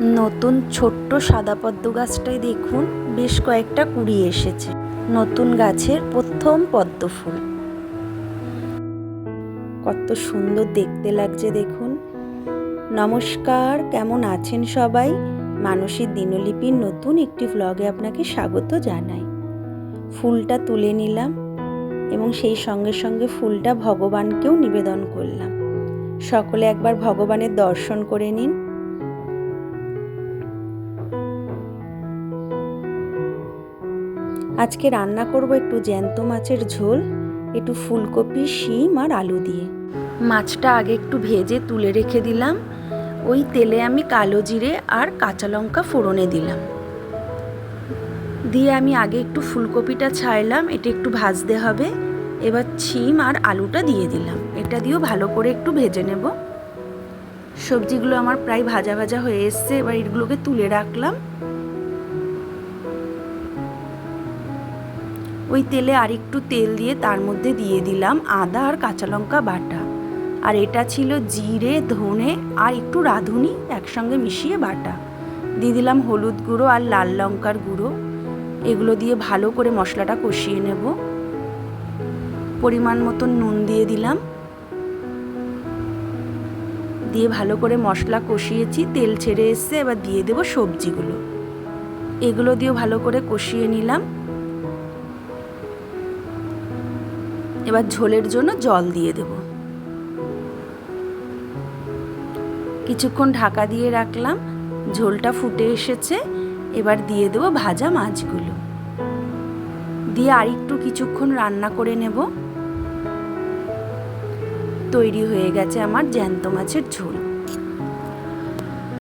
নতুন ছোট্ট সাদা পদ্ম গাছটাই দেখুন বেশ কয়েকটা কুড়ি এসেছে। নতুন গাছের প্রথম পদ্ম ফুল। কত সুন্দর দেখতে লাগছে দেখুন। নমস্কার, কেমন আছেন সবাই? মানসীর দিনলিপির নতুন একটি ভ্লগে আপনাকে স্বাগত জানাই। ফুলটা তুলে নিলাম এবং সেই সঙ্গে সঙ্গে ফুলটা ভগবানকেও নিবেদন করলাম। সকলে একবার ভগবানের দর্শন করে নিন। আজকে রান্না করব একটু জ্যান্ত মাছের ঝোল, একটু ফুলকপি, শিম আর আলু দিয়ে। মাছটা আগে একটু ভেজে তুলে রেখে দিলাম। ওই তেলে আমি কালো জিরে আর কাঁচা লঙ্কা ফোড়নে দিলাম। দিয়ে আমি আগে একটু ফুলকপিটা ছাড়লাম, এটা একটু ভাজতে হবে। এবার ছিম আর আলুটা দিয়ে দিলাম। এটা দিয়েও ভালো করে একটু ভেজে নেব। সবজিগুলো আমার প্রায় ভাজা ভাজা হয়ে এসছে, এবার এগুলোকে তুলে রাখলাম। ওই তেলে আর একটু তেল দিয়ে তার মধ্যে দিয়ে দিলাম আদা আর কাঁচা লঙ্কা বাটা। আর এটা ছিল জিরে, ধনে আর একটু রাঁধুনি, একসঙ্গে মিশিয়ে বাটা। দিয়ে দিলাম হলুদ গুঁড়ো আর লাল লঙ্কার গুঁড়ো। এগুলো দিয়ে ভালো করে মশলাটা কষিয়ে নেব। পরিমাণ মতন নুন দিয়ে দিলাম। দিয়ে ভালো করে মশলা কষিয়েছি, তেল ছেড়ে এসছে, এবার দিয়ে দেবো সবজিগুলো। এগুলো দিয়েও ভালো করে কষিয়ে নিলাম। এবার ঝোলের জন্য জল দিয়ে দেব। কিছুক্ষণ ঢাকা দিয়ে রাখলাম, ঝোলটা ফুটে এসেছে, এবার দিয়ে দেবো ভাজা মাছগুলো। দিয়ে আরেকটু কিছুক্ষণ রান্না করে নেব। তৈরি হয়ে গেছে আমার জ্যান্ত মাছের ঝোল।